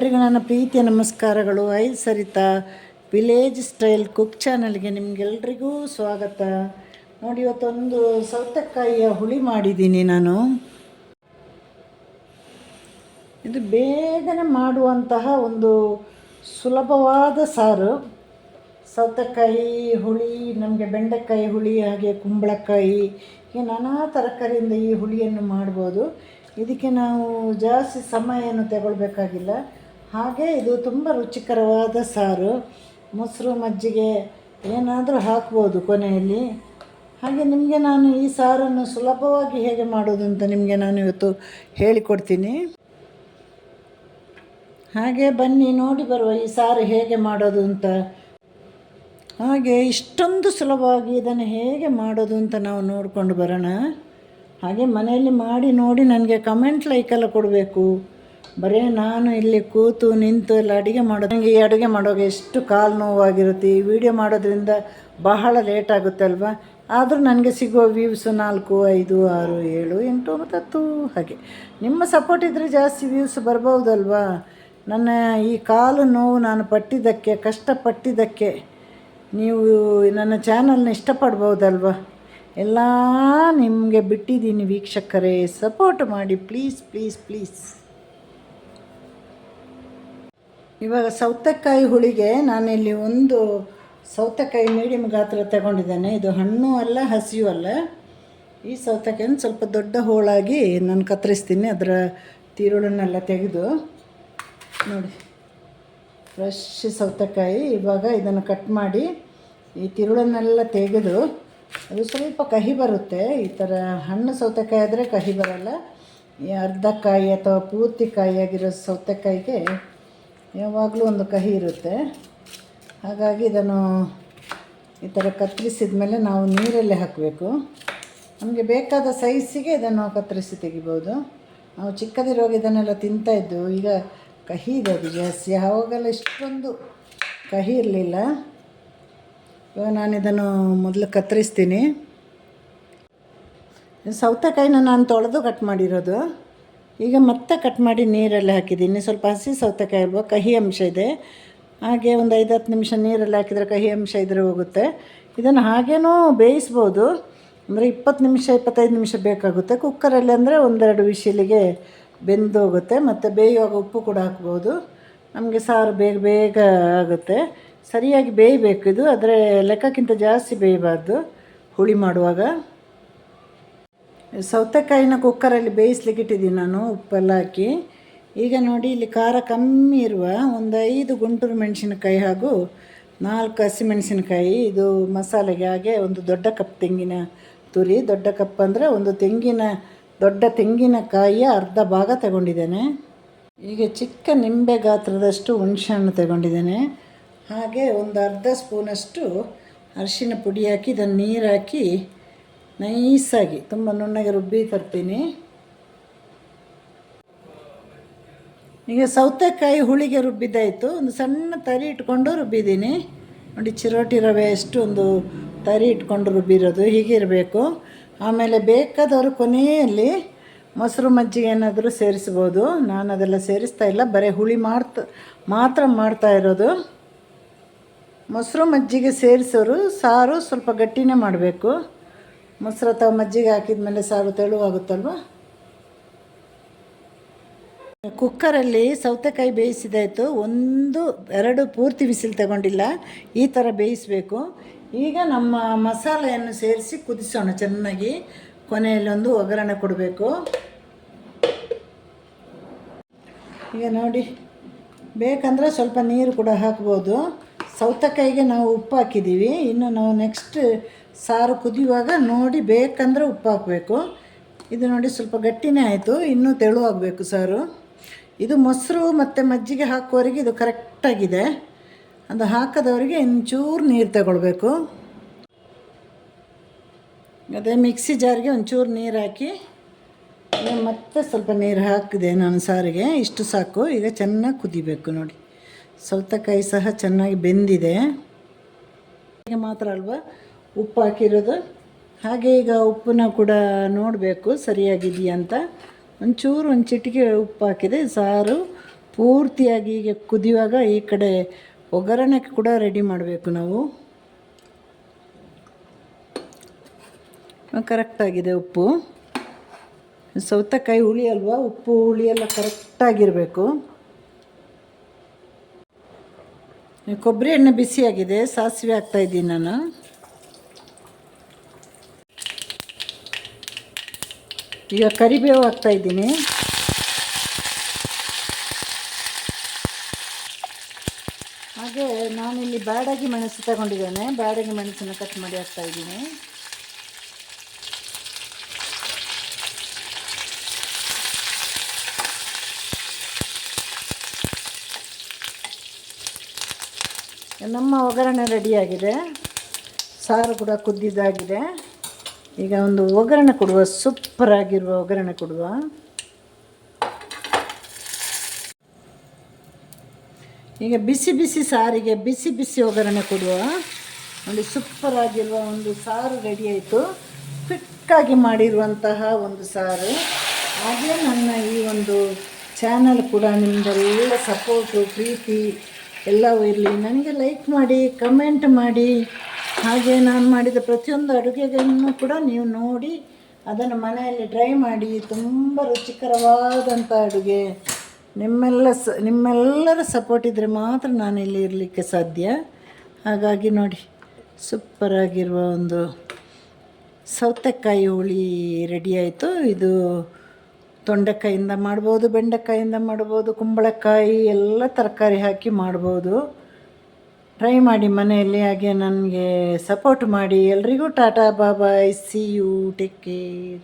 ಎಲ್ರಿಗೂ ನನ್ನ ಪ್ರೀತಿಯ ನಮಸ್ಕಾರಗಳು. I Saritha village style cook ಚಾನಲ್ಗೆ ನಿಮಗೆಲ್ರಿಗೂ ಸ್ವಾಗತ. ನೋಡಿ, ಇವತ್ತೊಂದು ಸೌತೆಕಾಯಿಯ ಹುಳಿ ಮಾಡಿದ್ದೀನಿ ನಾನು. ಇದು ಬೇಗನೆ ಮಾಡುವಂತಹ ಒಂದು ಸುಲಭವಾದ ಸಾರು. ಸೌತೆಕಾಯಿ ಹುಳಿ, ನಮಗೆ ಬೆಂಡೆಕಾಯಿ ಹುಳಿ, ಹಾಗೆ ಕುಂಬಳಕಾಯಿ, ಹೀಗೆ ನಾನಾ ತರಕಾರಿಯಿಂದ ಈ ಹುಳಿಯನ್ನು ಮಾಡ್ಬೋದು. ಇದಕ್ಕೆ ನಾವು ಜಾಸ್ತಿ ಸಮಯವನ್ನು ತಗೊಳ್ಬೇಕಾಗಿಲ್ಲ. ಹಾಗೆ ಇದು ತುಂಬ ರುಚಿಕರವಾದ ಸಾರು. ಮೊಸರು ಮಜ್ಜಿಗೆ ಏನಾದರೂ ಹಾಕ್ಬೋದು ಕೊನೆಯಲ್ಲಿ. ಹಾಗೆ ನಿಮಗೆ ನಾನು ಈ ಸಾರನ್ನು ಸುಲಭವಾಗಿ ಹೇಗೆ ಮಾಡೋದು ಅಂತ ನಿಮಗೆ ನಾನು ಇವತ್ತು ಹೇಳಿಕೊಡ್ತೀನಿ. ಹಾಗೆ ಬನ್ನಿ, ನೋಡಿ ಬರುವ ಈ ಸಾರು ಹೇಗೆ ಮಾಡೋದು ಅಂತ. ಹಾಗೆ ಇಷ್ಟೊಂದು ಸುಲಭವಾಗಿ ಇದನ್ನು ಹೇಗೆ ಮಾಡೋದು ಅಂತ ನಾವು ನೋಡಿಕೊಂಡು ಬರೋಣ. ಹಾಗೆ ಮನೆಯಲ್ಲಿ ಮಾಡಿ ನೋಡಿ, ನನಗೆ ಕಮೆಂಟ್ ಲೈಕೆಲ್ಲ ಕೊಡಬೇಕು. ಬರೀ ನಾನು ಇಲ್ಲಿ ಕೂತು ನಿಂತು ಎಲ್ಲ ಅಡುಗೆ ಮಾಡೋದು. ನನಗೆ ಈ ಅಡುಗೆ ಮಾಡುವಾಗ ಎಷ್ಟು ಕಾಲು ನೋವಾಗಿರುತ್ತೆ. ಈ ವಿಡಿಯೋ ಮಾಡೋದ್ರಿಂದ ಬಹಳ ಲೇಟ್ ಆಗುತ್ತೆ ಅಲ್ವಾ? ಆದರೂ ನನಗೆ ಸಿಗುವ ವ್ಯೂಸ್ ನಾಲ್ಕು, ಐದು, ಆರು, ಏಳು, ಎಂಟು ಮತ್ತು ಹತ್ತು ಹಾಗೆ. ನಿಮ್ಮ ಸಪೋರ್ಟ್ ಇದ್ದರೆ ಜಾಸ್ತಿ ವ್ಯೂಸ್ ಬರ್ಬೋದಲ್ವಾ ನನ್ನ ಈ ಕಾಲು ನೋವು ನಾನು ಪಟ್ಟಿದ್ದಕ್ಕೆ, ಕಷ್ಟಪಟ್ಟಿದ್ದಕ್ಕೆ ನೀವು ನನ್ನ ಚಾನಲ್ನ ಇಷ್ಟಪಡ್ಬೋದಲ್ವಾ ಎಲ್ಲ ನಿಮಗೆ ಬಿಟ್ಟಿದ್ದೀನಿ ವೀಕ್ಷಕರೇ. ಸಪೋರ್ಟ್ ಮಾಡಿ. ಪ್ಲೀಸ್ ಪ್ಲೀಸ್ ಪ್ಲೀಸ್ ಇವಾಗ ಸೌತೆಕಾಯಿ ಹುಳಿಗೆ ನಾನಿಲ್ಲಿ ಒಂದು ಸೌತೆಕಾಯಿ ಮೀಡಿಯಮ್ ಗಾತ್ರ ತಗೊಂಡಿದ್ದೇನೆ. ಇದು ಹಣ್ಣು ಅಲ್ಲ, ಹಸಿಯೂ ಅಲ್ಲ. ಈ ಸೌತೆಕಾಯಿನ ಸ್ವಲ್ಪ ದೊಡ್ಡ ಹೋಳಾಗಿ ನಾನು ಕತ್ತರಿಸ್ತೀನಿ ಅದರ ತಿರುಳನ್ನೆಲ್ಲ ತೆಗೆದು. ನೋಡಿ, ಫ್ರೆಶ್ ಸೌತೆಕಾಯಿ ಇವಾಗ ಇದನ್ನು ಕಟ್ ಮಾಡಿ ಈ ತಿರುಳನ್ನೆಲ್ಲ ತೆಗೆದು, ಅದು ಸ್ವಲ್ಪ ಕಹಿ ಬರುತ್ತೆ. ಈ ಥರ ಹಣ್ಣು ಸೌತೆಕಾಯಿ ಆದರೆ ಕಹಿ ಬರಲ್ಲ. ಈ ಅರ್ಧ ಕಾಯಿ ಅಥವಾ ಪೂರ್ತಿ ಕಾಯಿಯಾಗಿರೋ ಸೌತೆಕಾಯಿಗೆ ಯಾವಾಗಲೂ ಒಂದು ಕಹಿ ಇರುತ್ತೆ. ಹಾಗಾಗಿ ಇದನ್ನು ಈ ಥರ ಕತ್ತರಿಸಿದ ಮೇಲೆ ನಾವು ನೀರಲ್ಲೇ ಹಾಕಬೇಕು. ನಮಗೆ ಬೇಕಾದ ಸೈಜಿಗೆ ಇದನ್ನು ಕತ್ತರಿಸಿ ತೆಗಿಬೋದು. ನಾವು ಚಿಕ್ಕದಿರುವಾಗ ಇದನ್ನೆಲ್ಲ ತಿಂತಾಯಿದ್ದು ಈಗ ಕಹಿ ಇದೆ ಅದು ಜಾಸ್ತಿ. ಆವಾಗೆಲ್ಲ ಇಷ್ಟೊಂದು ಕಹಿ ಇರಲಿಲ್ಲ. ಇವಾಗ ನಾನು ಇದನ್ನು ಮೊದಲು ಕತ್ತರಿಸ್ತೀನಿ. ಸೌತೆಕಾಯಿನ ನಾನು ತೊಳೆದು ಕಟ್ ಮಾಡಿರೋದು. ಈಗ ಮತ್ತೆ ಕಟ್ ಮಾಡಿ ನೀರಲ್ಲಿ ಹಾಕಿದ್ದೀನಿ ಸ್ವಲ್ಪ ಹಸಿ ಸೌತೆಕಾಯಿ ಅಲ್ವಾ ಕಹಿ ಅಂಶ ಇದೆ. ಹಾಗೆ ಒಂದು ಐದು ಹತ್ತು ನಿಮಿಷ ನೀರಲ್ಲಿ ಹಾಕಿದರೆ ಕಹಿ ಅಂಶ ಇದ್ರೆ ಹೋಗುತ್ತೆ. ಇದನ್ನು ಹಾಗೇನೂ ಬೇಯಿಸ್ಬೋದು. ಅಂದರೆ ಇಪ್ಪತ್ತು ನಿಮಿಷ, ಇಪ್ಪತ್ತೈದು ನಿಮಿಷ ಬೇಕಾಗುತ್ತೆ. ಕುಕ್ಕರಲ್ಲಿ ಅಂದರೆ ಒಂದೆರಡು ವಿಶಿಲಿಗೆ ಬೆಂದು ಹೋಗುತ್ತೆ. ಮತ್ತು ಬೇಯುವಾಗ ಉಪ್ಪು ಕೂಡ ಹಾಕ್ಬೋದು. ನಮಗೆ ಸಾರು ಬೇಗ ಬೇಗ ಆಗುತ್ತೆ. ಸರಿಯಾಗಿ ಬೇಯಬೇಕು ಇದು. ಆದರೆ ಲೆಕ್ಕಕ್ಕಿಂತ ಜಾಸ್ತಿ ಬೇಯಬಾರ್ದು. ಹುಳಿ ಮಾಡುವಾಗ. ಸೌತೆಕಾಯಿನ ಕುಕ್ಕರಲ್ಲಿ ಬೇಯಿಸ್ಲಿಕ್ಕೆ ಇಟ್ಟಿದ್ದೀನಿ ನಾನು ಉಪ್ಪೆಲ್ಲ ಹಾಕಿ. ಈಗ ನೋಡಿ, ಇಲ್ಲಿ ಖಾರ ಕಮ್ಮಿ ಇರುವ ಒಂದು ಐದು ಗುಂಟೂರು ಮೆಣಸಿನಕಾಯಿ ಹಾಗೂ ನಾಲ್ಕು ಹಸಿಮೆಣಸಿನಕಾಯಿ ಇದು ಮಸಾಲೆಗೆ ಹಾಗೆ ಒಂದು ದೊಡ್ಡ ಕಪ್ ತೆಂಗಿನ ತುರಿ. ದೊಡ್ಡ ಕಪ್ ಅಂದರೆ ಒಂದು ತೆಂಗಿನ, ದೊಡ್ಡ ತೆಂಗಿನಕಾಯಿಯ ಅರ್ಧ ಭಾಗ ತಗೊಂಡಿದ್ದೇನೆ. ಈಗ ಚಿಕ್ಕ ನಿಂಬೆ ಗಾತ್ರದಷ್ಟು ಹುಣಸೆಹಣ್ಣು ತಗೊಂಡಿದ್ದೇನೆ. ಹಾಗೆ ಒಂದು ಅರ್ಧ ಸ್ಪೂನಷ್ಟು ಅರಿಶಿನ ಪುಡಿ ಹಾಕಿ, ಇದನ್ನು ನೀರು ಹಾಕಿ ನೈಸಾಗಿ, ತುಂಬ ನುಣ್ಣಗೆ ರುಬ್ಬಿ ತರ್ತೀನಿ. ಈಗ ಸೌತೆಕಾಯಿ ಹುಳಿಗೆ ರುಬ್ಬಿದ್ದಾಯಿತು. ಒಂದು ಸಣ್ಣ ತರಿ ಇಟ್ಕೊಂಡು ರುಬ್ಬಿದ್ದೀನಿ. ನೋಡಿ, ಚಿರೋಟಿ ರವೆ ಅಷ್ಟು ಒಂದು ತರಿ ಇಟ್ಕೊಂಡು ರುಬ್ಬಿರೋದು, ಹೀಗೆ ಇರಬೇಕು. ಆಮೇಲೆ ಬೇಕಾದವರು ಕೊನೆಯಲ್ಲಿ ಮೊಸರು ಮಜ್ಜಿಗೆ ಏನಾದರೂ ಸೇರಿಸ್ಬೋದು. ನಾನು ಅದೆಲ್ಲ ಸೇರಿಸ್ತಾ ಇಲ್ಲ, ಬರೀ ಹುಳಿ ಮಾಡ್ತಾ ಮಾತ್ರ ಮಾಡ್ತಾ ಇರೋದು. ಮೊಸರು ಮಜ್ಜಿಗೆ ಸೇರಿಸೋರು ಸಾರು ಸ್ವಲ್ಪ ಗಟ್ಟಿನೇ ಮಾಡಬೇಕು. ಮೊಸರು ಅಥವಾ ಮಜ್ಜಿಗೆ ಹಾಕಿದ ಮೇಲೆ ಸಾರು ತೆಳುವಾಗುತ್ತಲ್ವ? ಕುಕ್ಕರಲ್ಲಿ ಸೌತೆಕಾಯಿ ಬೇಯಿಸಿದಾಯಿತು. ಒಂದು, ಎರಡು ಪೂರ್ತಿ ಬಿಸಿಲು ತಗೊಂಡಿಲ್ಲ. ಈ ಥರ ಬೇಯಿಸಬೇಕು. ಈಗ ನಮ್ಮ ಮಸಾಲೆಯನ್ನು ಸೇರಿಸಿ ಕುದಿಸೋಣ ಚೆನ್ನಾಗಿ. ಕೊನೆಯಲ್ಲಿ ಒಂದು ಒಗ್ಗರಣೆ ಕೊಡಬೇಕು. ಈಗ ನೋಡಿ, ಬೇಕಂದರೆ ಸ್ವಲ್ಪ ನೀರು ಕೂಡ ಹಾಕ್ಬೋದು. ಸೌತೆಕಾಯಿಗೆ ನಾವು ಉಪ್ಪು ಹಾಕಿದ್ದೀವಿ. ಇನ್ನು ನಾವು ನೆಕ್ಸ್ಟ್ ಸಾರು ಕುದಿಯುವಾಗ ನೋಡಿ ಬೇಕಂದರೆ ಉಪ್ಪು ಹಾಕಬೇಕು. ಇದು ನೋಡಿ ಸ್ವಲ್ಪ ಗಟ್ಟಿನೇ ಆಯಿತು, ಇನ್ನೂ ತೆಳು ಆಗಬೇಕು ಸಾರು. ಇದು ಮೊಸರು ಮತ್ತು ಮಜ್ಜಿಗೆ ಹಾಕುವವರಿಗೆ ಇದು ಕರೆಕ್ಟಾಗಿದೆ ಅದು ಹಾಕದವರಿಗೆ ಒಂಚೂರು ನೀರು ತಗೊಳ್ಬೇಕು. ಅದೇ ಮಿಕ್ಸಿ ಜಾರಿಗೆ ಒಂಚೂರು ನೀರು ಹಾಕಿ ಮತ್ತೆ ಸ್ವಲ್ಪ ನೀರು ಹಾಕಿದೆ ನಾನು ಸಾರಿಗೆ. ಇಷ್ಟು ಸಾಕು, ಈಗ ಚೆನ್ನಾಗಿ ಕುದಿಬೇಕು ನೋಡಿ. ಸೌತೆಕಾಯಿ ಸಹ ಚೆನ್ನಾಗಿ ಬೆಂದಿದೆ. ಈಗ ಮಾತ್ರ ಅಲ್ವಾ? ಉಪ್ಪು ಹಾಕಿರೋದು. ಹಾಗೆ ಈಗ ಉಪ್ಪನ್ನ ಕೂಡ ನೋಡಬೇಕು, ಸರಿಯಾಗಿದೆಯಾ ಅಂತ. ಒಂಚೂರು ಒಂದು ಚಿಟಿಕೆ ಉಪ್ಪು ಹಾಕಿದೆ. ಸಾರು ಪೂರ್ತಿಯಾಗಿ ಈಗ ಕುದಿಯುವಾಗ ಈ ಕಡೆ ಒಗ್ಗರಣೆಗೆ ಕೂಡ ರೆಡಿ ಮಾಡಬೇಕು ನಾವು. ಕರೆಕ್ಟಾಗಿದೆ ಉಪ್ಪು. ಸೌತೆಕಾಯಿ ಹುಳಿ ಅಲ್ವಾ? ಉಪ್ಪು, ಹುಳಿ ಎಲ್ಲ ಕರೆಕ್ಟಾಗಿರಬೇಕು ಕೊಬ್ಬರಿ ಎಣ್ಣೆ ಬಿಸಿಯಾಗಿದೆ ಸಾಸಿವೆ ಹಾಕ್ತಾಯಿದ್ದೀನಿ ನಾನು. ಈಗ ಕರಿಬೇವು ಹಾಕ್ತಾಯಿದ್ದೀನಿ ಹಾಗೆ ನಾನಿಲ್ಲಿ ಬ್ಯಾಡಗಿ ಮೆಣಸು ತಗೊಂಡಿದ್ದೇನೆ. ಬ್ಯಾಡಗಿ ಮೆಣಸನ್ನು ಕಟ್ ಮಾಡಿ ಹಾಕ್ತಾಯಿದ್ದೀನಿ ನಮ್ಮ ಒಗ್ಗರಣೆ ರೆಡಿಯಾಗಿದೆ ಸಾರು ಕೂಡ ಕುದ್ದಿದ್ದಾಗಿದೆ. ಈಗ ಒಂದು ಒಗ್ಗರಣೆ ಕೊಡುವ ಸೂಪರಾಗಿರುವ ಒಗ್ಗರಣೆ ಕೊಡುವ. ಈಗ ಬಿಸಿ ಬಿಸಿ ಸಾರಿಗೆ, ಬಿಸಿ ಬಿಸಿ ಒಗ್ಗರಣೆ ಕೊಡುವ. ನೋಡಿ ಸೂಪರಾಗಿರುವ ಒಂದು ಸಾರು ರೆಡಿ ಆಯಿತು. ಕ್ವಿಕ್ಕಾಗಿ ಮಾಡಿರುವಂತಹ ಒಂದು ಸಾರು. ಹಾಗೆ ನನ್ನ ಈ ಒಂದು ಚಾನಲ್ ಕೂಡ ನಿಮ್ಮದೆಲ್ಲ ಸಪೋರ್ಟು ಪ್ರೀತಿ ಎಲ್ಲವೂ ಇರಲಿ. ನನಗೆ ಲೈಕ್ ಮಾಡಿ ಕಮೆಂಟ್ ಮಾಡಿ. ಹಾಗೆ ನಾನು ಮಾಡಿದ ಪ್ರತಿಯೊಂದು ಅಡುಗೆಗಳನ್ನು ಕೂಡ ನೀವು ನೋಡಿ ಅದನ್ನು ಮನೆಯಲ್ಲಿ ಟ್ರೈ ಮಾಡಿ. ತುಂಬ ರುಚಿಕರವಾದಂಥ ಅಡುಗೆ. ನಿಮ್ಮೆಲ್ಲ ಸ, ನಿಮ್ಮೆಲ್ಲರ ಸಪೋರ್ಟ್ ಇದ್ದರೆ ಮಾತ್ರ ನಾನು ಇಲ್ಲಿ ಇರಲಿಕ್ಕೆ ಸಾಧ್ಯ. ಹಾಗಾಗಿ ನೋಡಿ ಸೂಪರಾಗಿರುವ ಒಂದು ಸೌತೆಕಾಯಿ ಹುಳಿ ರೆಡಿ ಆಯಿತು. ಇದು ತೊಂಡೆಕಾಯಿಂದ ಮಾಡ್ಬೋದು, ಬೆಂಡೆಕಾಯಿಂದ ಮಾಡ್ಬೋದು, ಕುಂಬಳಕಾಯಿ ಎಲ್ಲ ತರಕಾರಿ ಹಾಕಿ ಮಾಡ್ಬೋದು. ಟ್ರೈ ಮಾಡಿ ಮನೆಯಲ್ಲಿ ಹಾಗೆ ನನಗೆ ಸಪೋರ್ಟ್ ಮಾಡಿ. ಎಲ್ರಿಗೂ tata bye bye see you take care